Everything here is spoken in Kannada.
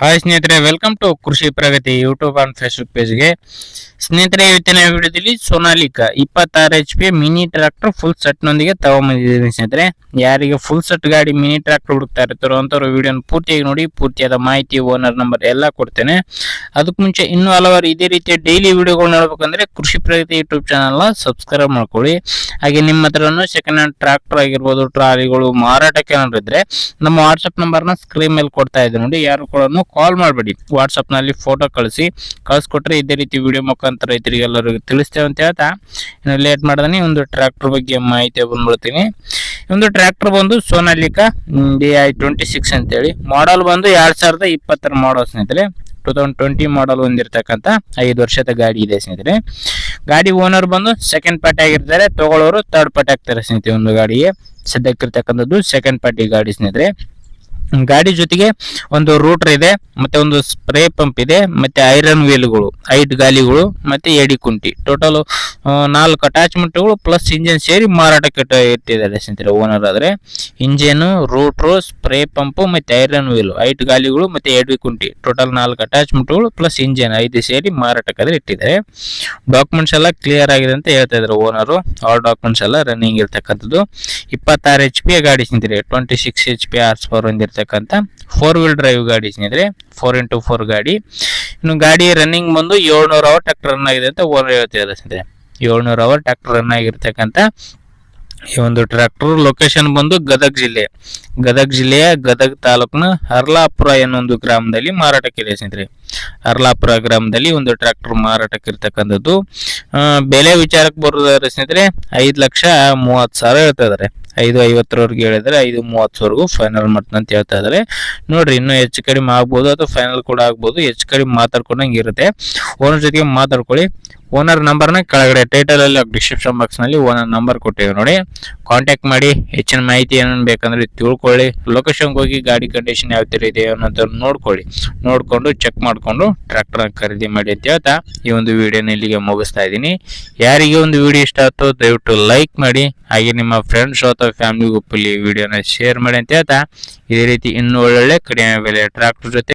ಹಾಯ್ ಸ್ನೇಹಿತರೆ welcome to Krishi Pragati YouTube and Facebook ಪೇಜ್ಗೆ ಸ್ನೇಹಿತರೆ, ಇವತ್ತಿನ ವಿಡಿಯೋದಲ್ಲಿ ಸೋನಾಲಿಕಾ ಇಪ್ಪತ್ತಾರು H P mini tractor full ಸೆಟ್ನೊಂದಿಗೆ ತಗೊಂಬಂದಿದ್ದೀನಿ ಸ್ನೇಹಿತರೆ. ಯಾರಿಗೆ ಫುಲ್ ಸೆಟ್ ಗಾಡಿ ಮಿನಿ ಟ್ರ್ಯಾಕ್ಟರ್ ಹುಡುಕ್ತಾ ಇರ್ತಾರೋ ಅಂಥವ್ರು ವಿಡಿಯೋನ ಪೂರ್ತಿಯಾಗಿ ನೋಡಿ, ಪೂರ್ತಿಯಾದ ಮಾಹಿತಿ ಓನರ್ ನಂಬರ್ ಎಲ್ಲ ಕೊಡ್ತೇನೆ. ಅದಕ್ಕೆ ಮುಂಚೆ ಇನ್ನೂ ಹಲವಾರು ಇದೇ ರೀತಿಯ ಡೈಲಿ ವಿಡಿಯೋಗಳು ನೋಡ್ಬೇಕಂದ್ರೆ ಕೃಷಿ ಪ್ರಗತಿ ಯೂಟ್ಯೂಬ್ ಚಾನಲ್ನ ಸಬ್ಸ್ಕ್ರೈಬ್ ಮಾಡ್ಕೊಳ್ಳಿ. ಹಾಗೆ ನಿಮ್ಮ ಹತ್ರನೂ ಸೆಕೆಂಡ್ ಹ್ಯಾಂಡ್ ಟ್ರ್ಯಾಕ್ಟರ್ ಆಗಿರ್ಬೋದು, ಟ್ರಾಲಿಗಳು ಮಾರಾಟಕ್ಕೆ ಏನಾದ್ರು ಇದ್ರೆ ನಮ್ಮ ವಾಟ್ಸಪ್ ನಂಬರ್ನ ಸ್ಕ್ರೀನ್ ಮೇಲೆ ಕೊಡ್ತಾ ಇದ್ದೀನಿ ನೋಡಿ. ಯಾರು ಕೂಡ ಕಾಲ್ ಮಾಡಬೇಡಿ. ವಾಟ್ಸಪ್ನಲ್ಲಿ ಫೋಟೋ ಕಳಿಸಿ. ಕಳಿಸ್ಕೊಟ್ರೆ ಇದೇ ರೀತಿ ವಿಡಿಯೋ ಮುಖಾಂತರ ರೈತರಿಗೆ ಎಲ್ಲರಿಗೂ ತಿಳಿಸ್ತೇವೆ ಅಂತ ಹೇಳ್ತಾ. ಇನ್ನು ಲೇಟ್ ಮಾಡ್ದಾನೆ ಒಂದು ಟ್ರ್ಯಾಕ್ಟರ್ ಬಗ್ಗೆ ಮಾಹಿತಿ ಬಂದ್ಬಿಡ್ತೀನಿ ಒಂದು ಟ್ರ್ಯಾಕ್ಟರ್ ಬಂದು Sonalika D I twenty six ಅಂತೇಳಿ. ಮಾಡಲ್ ಬಂದು ಎರಡ್ ಸಾವಿರದ ಇಪ್ಪತ್ತರ ಮಾಡಲ್ ಸ್ನೇಹಿತರೆ. ಟೂ ತೌಸಂಡ್ ಟ್ವೆಂಟಿ ಮಾಡಲ್ ಹೊಂದಿರತಕ್ಕಂಥ ಐದು ವರ್ಷದ ಗಾಡಿ ಇದೆ ಸ್ನೇಹಿತರೆ. ಗಾಡಿ ಓನರ್ ಬಂದು ಸೆಕೆಂಡ್ ಪಾರ್ಟಿ ಆಗಿರ್ತಾರೆ. ತಗೊಳ್ಳೋರು ಥರ್ಡ್ ಪಾರ್ಟಿ ಆಗ್ತಾರೆ ಸ್ನೇಹಿತರೆ ಒಂದು ಗಾಡಿಗೆ. ಸದ್ಯಕ್ಕಿರ್ತಕ್ಕಂಥದ್ದು ಸೆಕೆಂಡ್ ಪಾರ್ಟಿ ಗಾಡಿ ಸ್ನೇಹಿತರೆ. ಗಾಡಿ ಜೊತೆಗೆ ಒಂದು ರೂಟರ್ ಇದೆ, ಮತ್ತೆ ಒಂದು ಸ್ಪ್ರೇ ಪಂಪ್ ಇದೆ, ಮತ್ತೆ ಐರನ್ ವೀಲ್ಗಳು ಐಟ್ ಗಾಲಿಗಳು, ಮತ್ತೆ ಎಡಿ ಕುಂಟಿ. ಟೋಟಲ್ ನಾಲ್ಕು ಅಟ್ಯಾಚ್ಮೆಂಟ್ಗಳು ಪ್ಲಸ್ ಇಂಜಿನ್ ಸೇರಿ ಮಾರಾಟಕ್ಕೆ ಇಟ್ಟ- ಇಟ್ಟಿದ್ದಾರೆ ಸ್ನೇಹಿತರೆ ಓನರ್ ಆದ್ರೆ. ಇಂಜಿನ್ ರೂಟ್ರು ಸ್ಪ್ರೇ ಪಂಪ್ ಮತ್ತೆ ಐರನ್ ವೀಲ್ ಐಟ್ ಗಾಲಿಗಳು, ಮತ್ತೆ ಎಡಿ ಕುಂಟಿ. ಟೋಟಲ್ ನಾಲ್ಕು ಅಟ್ಯಾಚ್ಮೆಂಟ್ಗಳು ಪ್ಲಸ್ ಇಂಜಿನ್ ಐದು ಸೇರಿ ಮಾರಾಟಕ್ಕೆ ಆದ್ರೆ ಇಟ್ಟಿದ್ದಾರೆ. ಡಾಕ್ಯುಮೆಂಟ್ಸ್ ಎಲ್ಲ ಕ್ಲಿಯರ್ ಆಗಿದೆ ಅಂತ ಹೇಳ್ತಾ ಇದ್ದಾರೆ ಓನರು ಆಲ್ ಡಾಕ್ಯುಮೆಂಟ್ಸ್ ಎಲ್ಲ ರನ್ನಿಂಗ್ ಇರ್ತಕ್ಕಂಥದ್ದು. ಇಪ್ಪತ್ತಾರು ಎಚ್ ಪಿ ಗಾಡಿ ಸ್ನೇಹಿತರೆ twenty six H P horse power ಹೊಂದಿರತಕ್ಕಂಥ ಫೋರ್ ವೀಲ್ ಡ್ರೈವ್ ಗಾಡಿ ಸ್ನೇಹಿತರೆ. ಫೋರ್ ಇಂಟು ಫೋರ್ ಗಾಡಿ. ಇನ್ನು ಗಾಡಿ ರನ್ನಿಂಗ್ ಬಂದು ಏಳ್ನೂರು ಅವರ್ ಟ್ರ್ಯಾಕ್ಟರ್ ರನ್ ಆಗಿದೆ ಅಂತ ಓನರ್ ಹೇಳ್ತಿದ್ದಾರೆ ಸ್ನೇಹಿತರೆ. ಏಳ್ನೂರು ಅವರ್ ಟ್ರ್ಯಾಕ್ಟರ್ ರನ್ ಆಗಿರ್ತಕ್ಕಂಥ ಈ ಒಂದು ಟ್ರ್ಯಾಕ್ಟರ್ ಲೊಕೇಶನ್ ಬಂದು ಗದಗ ಜಿಲ್ಲೆ. ಗದಗ ಜಿಲ್ಲೆಯ ಗದಗ ತಾಲೂಕಿನ ಹರ್ಲಾಪುರ ಎನ್ನೊಂದು ಗ್ರಾಮದಲ್ಲಿ ಮಾರಾಟಕ್ಕಿದೆ ಸ್ನೇಹಿತರೆ. ಹರ್ಲಾಪುರ ಗ್ರಾಮದಲ್ಲಿ ಒಂದು ಟ್ರ್ಯಾಕ್ಟರ್ ಮಾರಾಟಕ್ಕೆ ಇರ್ತಕ್ಕಂಥದ್ದು ಬೆಲೆ ವಿಚಾರಕ್ಕೆ ಬರೋದಾದ್ರೆ ಸ್ನೇಹಿತರೆ, ಐದು ಲಕ್ಷ ಮೂವತ್ತು ಸಾವಿರ ಹೇಳ್ತಾ ಇದ್ದಾರೆ. ಐದು ಐವತ್ತರವರೆಗೆ ಹೇಳಿದ್ರೆ ಐದು ಮೂವತ್ತರವರೆಗೂ ಫೈನಲ್ ಅಂತ ಹೇಳ್ತಾ ಇದ್ದಾರೆ. ನೋಡ್ರಿ, ಇನ್ನೂ ಹೆಚ್ಚು ಕಡಿಮೆ ಆಗ್ಬೋದು ಅಥವಾ ಫೈನಲ್ ಕೂಡ ಆಗ್ಬೋದು, ಹೆಚ್ಚು ಕಡಿಮೆ ಮಾತಾಡ್ಕೊಂಡಂಗೆ ಇರುತ್ತೆ. ಓನರ್ ಜೊತೆಗೆ ಮಾತಾಡ್ಕೊಳ್ಳಿ. ಓನರ್ ನಂಬರ್ನ ಕೆಳಗಡೆ ಟೈಟಲ್ ಅಲ್ಲಿ ಡಿಸ್ಕ್ರಿಪ್ಷನ್ ಬಾಕ್ಸ್ನಲ್ಲಿ ಓನರ್ ನಂಬರ್ ಕೊಟ್ಟಿವಿ ನೋಡಿ. ಕಾಂಟ್ಯಾಕ್ಟ್ ಮಾಡಿ, ಹೆಚ್ಚಿನ ಮಾಹಿತಿ ಏನೇನು ಬೇಕಂದ್ರೆ ತಿಳ್ಕೊಳ್ಳಿ. ಲೊಕೇಶನ್ಗೆ ಹೋಗಿ ಗಾಡಿ ಕಂಡೀಷನ್ ಯಾವ ತರ ಇದೆ ಅನ್ನೋದನ್ನು ನೋಡ್ಕೊಳ್ಳಿ. ನೋಡ್ಕೊಂಡು ಚೆಕ್ ಮಾಡ್ಕೊಂಡು ಟ್ರ್ಯಾಕ್ಟರ್ ಖರೀದಿ ಮಾಡಿ ಅಂತ ಹೇಳ್ತಾ ಈ ಒಂದು ವಿಡಿಯೋನ ಇಲ್ಲಿಗೆ ಮುಗಿಸ್ತಾ ಇದ್ದೀನಿ. ಯಾರಿಗೆ ಒಂದು ವಿಡಿಯೋ ಇಷ್ಟ ಆಯ್ತು ದಯವಿಟ್ಟು ಲೈಕ್ ಮಾಡಿ, ಹಾಗೆ ನಿಮ್ಮ ಫ್ರೆಂಡ್ಸ್ ಅಥವಾ ಫ್ಯಾಮಿಲಿ ಗ್ರೂಪಲ್ಲಿ ವಿಡಿಯೋನ ಶೇರ್ ಮಾಡಿ ಅಂತ ಹೇಳ್ತಾ ಇದೇ ರೀತಿ ಇನ್ನೂ ಒಳ್ಳೊಳ್ಳೆ ಕಡಿಮೆ ಬೆಲೆ ಟ್ರ್ಯಾಕ್ಟರ್ ಜೊತೆ